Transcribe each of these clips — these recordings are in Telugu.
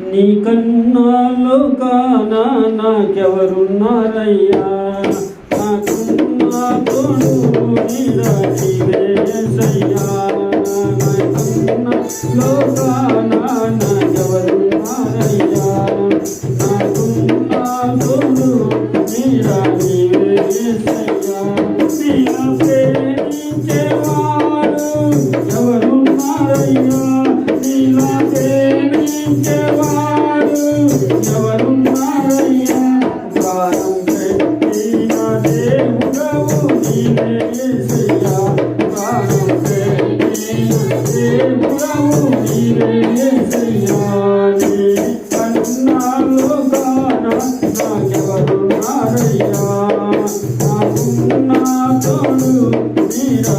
నీ కన్నాలు కానా నాకెవరున్నారయ్యా? నా కన్నాలు నీరాశయ్యా కన్నాలో కానా నాకెవరున్నారయ్యా? నా కన్నాలు నీరాశయ్యా నేను ప్రేమించేవాడు ఎవరున్నారయ్యా? కరుణించేవాడు ఎవరున్నారయ్యా కాలం పెట్టిన దేవుడవు నీవే ఏసయ్యా కాలం పెట్టిన తోడు నీరా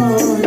Bye.